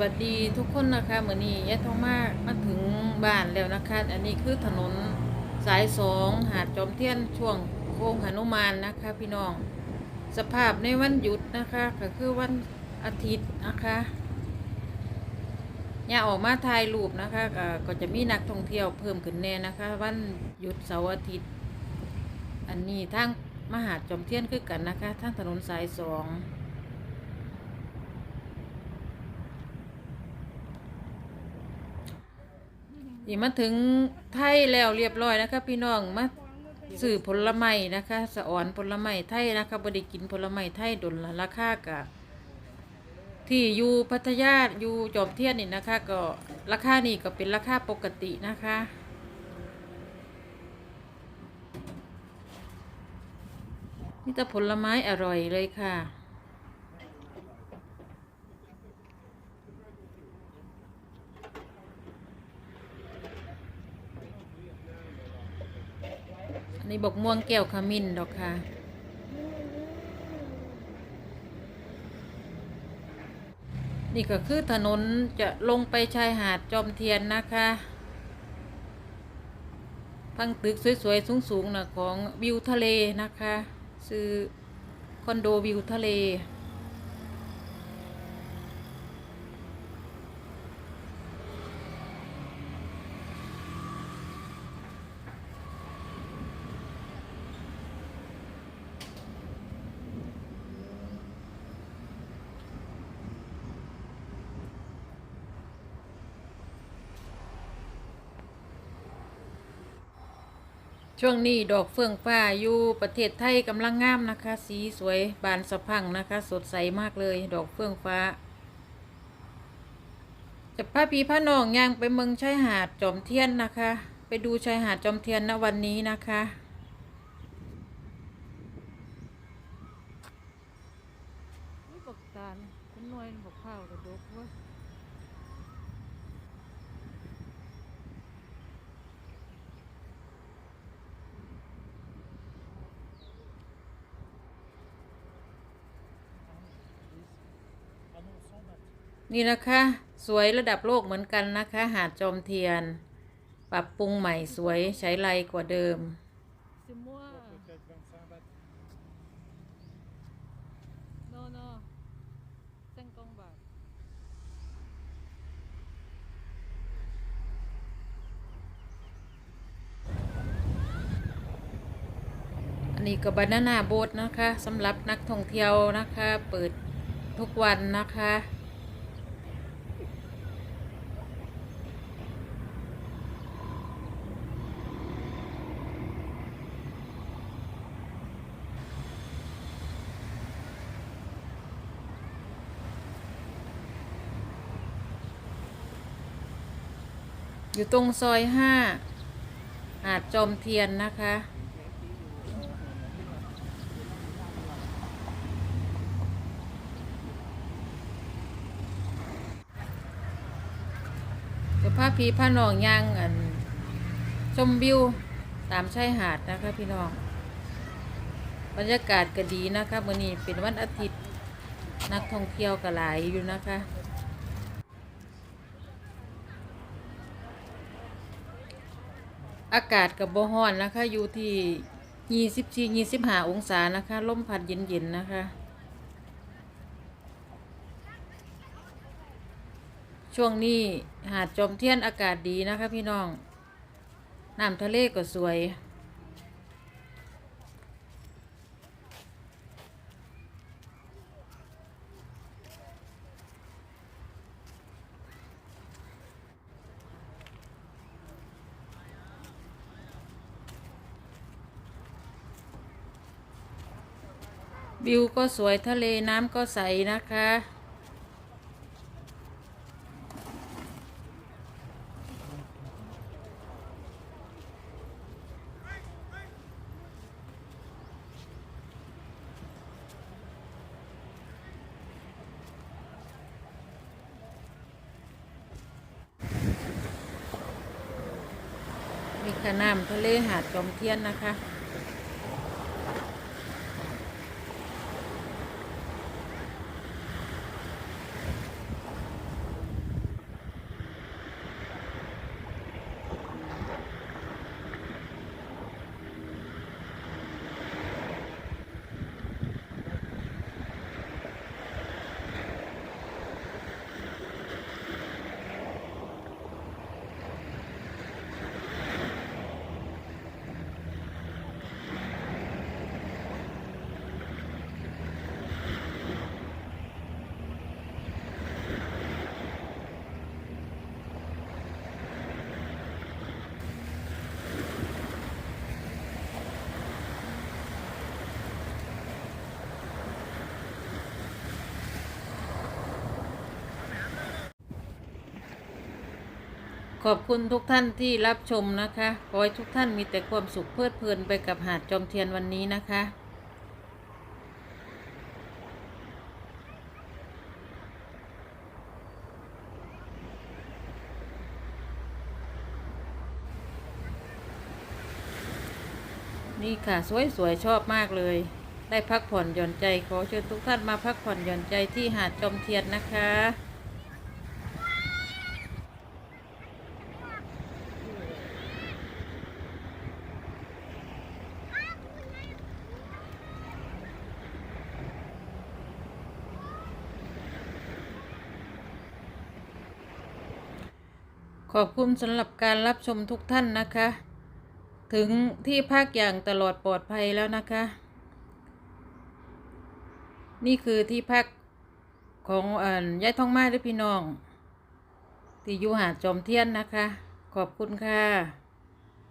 วัสดีทุกคนนะคะเหมือนนี้ยะทองมากมาถึงบ้านแล้วนะคะ อันนี้คือถนนสายสองหาดจอมเทียนช่วงโค้งหนุมานนะคะ พี่น้อง สภาพในวันหยุดนะคะ ก็คือวันอาทิตย์นะคะย่าออกมาถ่ายรูปนะคะ ก็ก็จะมีนักท่องเที่ยวเพิ่มขึ้นแน่นะคะ วันหยุดเสาร์อาทิตย์ อันนี้ทางมหาดจอมเทียนคือกันนะคะทางถนนสายสอง นี่มาถึงไทยแล้วเรียบร้อยนะคะ พี่น้องมาสื่อผลไม้นะคะสะอ่อนผลไม้ไทยนะคะบไดิกินผลไม้ไทยดนละราคากะที่อยู่พัทยาอยู่จอมเทียนนี่นะคะ ก็ราคานี่ก็เป็นราคาปกตินะคะนี่แต่ผลไม้อร่อยเลยค่ะ อันนี้บกม่วงแก้วขมิ้นดอกค่ะ นี่ก็คือถนนจะลงไปชายหาดจอมเทียนนะคะพังตึกสวยๆ สูงๆนะของวิวทะเลนะคะ ซื้อคอนโดวิวทะเล ช่วงนี้ดอกเฟื่องฟ้าอยู่ประเทศไทยกำลังงามนะคะ สีสวยบานสะพังนะคะ สดใสมากเลยดอกเฟื่องฟ้า จะพาพี่พาน้องย่างไปเมืองชายหาดจอมเทียนนะคะ ไปดูชายหาดจอมเทียนณวันนี้นะคะนี่บอกตาลคุณนวยบอกข้าวกระดกว่า นี่นะคะ สวยระดับโลกเหมือนกันนะคะ หาดจอมเทียน ปรับปรุงใหม่สวยใช้ไรกว่าเดิม Peut-être 25 bahts. no no เส้นกงบาทอันนี้ก็บานาน่าโบ๊ทนะคะสำหรับนักท่องเที่ยวนะคะ เปิดทุกวันนะคะ อยู่ตรงซอยห้าหาดจอมเทียนนะคะ เดี๋ยวพาพีพาน้องย่างอันชมวิวตามชายหาดนะคะพี่น้อง บรรยากาศก็ดีนะคะมื่อนี้เป็นวันอาทิตย์นักท่องเที่ยวก็หลายอยู่นะคะ อากาศกับบ่ฮ้อนนะคะ อยู่ที่ยี่สิบสี่ยี่สิบห้าองศานะคะลมพัดเย็นๆนะคะ ช่วงนี้หาดจอมเทียนอากาศดีนะคะพี่น้อง น้ำทะเลก็สวย วิวก็สวยทะเลน้ำก็ใสนะคะ มีขน้ำทะเลหาดจอมเทียนนะคะ ขอบคุณทุกท่านที่รับชมนะคะ ขอให้ทุกท่านมีแต่ความสุขเพลิดเพลินไปกับหาดจอมเทียนวันนี้นะคะนี่ค่ะ สวยๆ ชอบมากเลย ได้พักผ่อนหย่อนใจ ขอเชิญทุกท่านมาพักผ่อนหย่อนใจที่หาดจอมเทียนนะคะ ขอบคุณสำหรับการรับชมทุกท่านนะคะ ถึงที่พักอย่างตลอดปลอดภัยแล้วนะคะ นี่คือที่พักของอ่อยายทองไม้ด้วยพี่น้อง ที่อยู่หาดจอมเทียนนะคะ ขอบคุณค่ะ